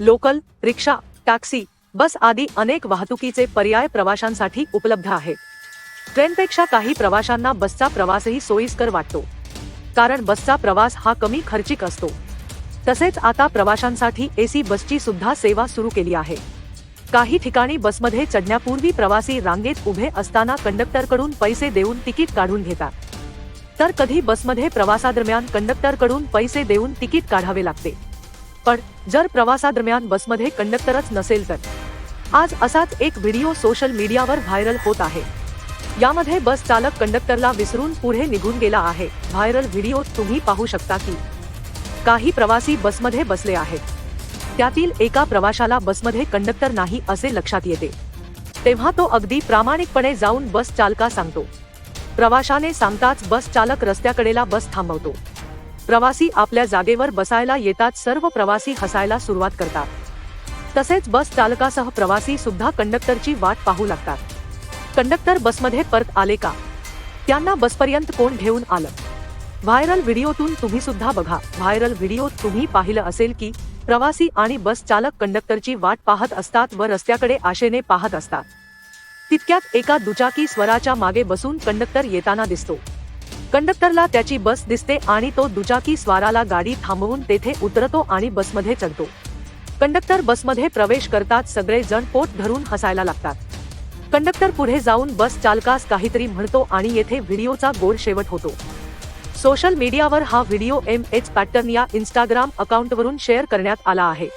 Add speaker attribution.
Speaker 1: Local, रिक्षा, taxi, बस आदी अनेक वाहतुकीचे पर्याय प्रवाशांसाठी उपलब्ध आहेत. ट्रेनपेक्षा काही प्रवाशांना बसचा प्रवासही सोयीस्कर वाटतो. कारण बसचा प्रवास हा कमी खर्चिक असतो. तसेच आता प्रवाशांसाठी एसी बसची सुद्धा सेवा सुरू केली आहे. काही ठिकाणी बसमध्ये चढण्यापूर्वी प्रवासी रांगेत उभे असताना कंडक्टरकडून पैसे देऊन तिकीट काढून घेतात. तर कधी बसमध्ये प्रवासादरम्यान कंडक्टरकडून पैसे देऊन तिकीट काढावे लागते. पण जर प्रवासादरम्यान बसमध्ये कंडक्टरच नसेल तर. आज असाच एक व्हिडिओ सोशल मीडियावर व्हायरल होत आहे. यामध्ये बस चालक कंडक्टरला विसरून पुढे निघून गेला आहे. व्हायरल व्हिडिओ तुम्ही पाहू शकता की काही प्रवासी बसमध्ये बसले आहेत. त्यातील एका प्रवाशाला बसमध्ये कंडक्टर नाही असे लक्षात येते. तेव्हा तो अगदी प्रामाणिकपणे जाऊन बस चालका सांगतो. प्रवाशाने सांगताच बस चालक रस्त्याकडेला बस थांबवतो. प्रवासी आपल्या जागेवर बसायला येतात सर्व प्रवासी हसायला सुरुवात करतात. तसेच बस चालकासह प्रवासी सुद्धा कंडक्टरची वाट पाहू लागतात. कंडक्टर बसमध्ये परत आले का? त्यांना बसपर्यंत कोण घेऊन आलं? व्हायरल व्हिडिओतून तुम्ही सुद्धा बघा. व्हायरल व्हिडिओ तुम्ही पाहिलं असेल की प्रवासी आणि बस चालक कंडक्टरची वाट पाहत असतात व रस्त्याकडे आशेने पाहत असतात. तितक्यात एका दुचाकी स्वराच्या मागे बसून कंडक्टर येताना दिसतो. कंडक्टरला त्याची बस दिसते आणि तो दुचाकी स्वाराला गाडी थांबवून तेथे उतरतो आणि बसमध्ये चढतो. कंडक्टर बसमध्ये प्रवेश करतात सगळे जण पोट धरून हसायला लागतात. कंडक्टर पुढे जाऊन बस चालकास काहीतरी म्हणतो आणि येथे व्हिडिओचा गोड शेवट होतो. सोशल मीडियावर हा व्हिडिओ एम एच पॅटर्न या इंस्टाग्राम अकाउंटवरून शेअर करण्यात आला आहे.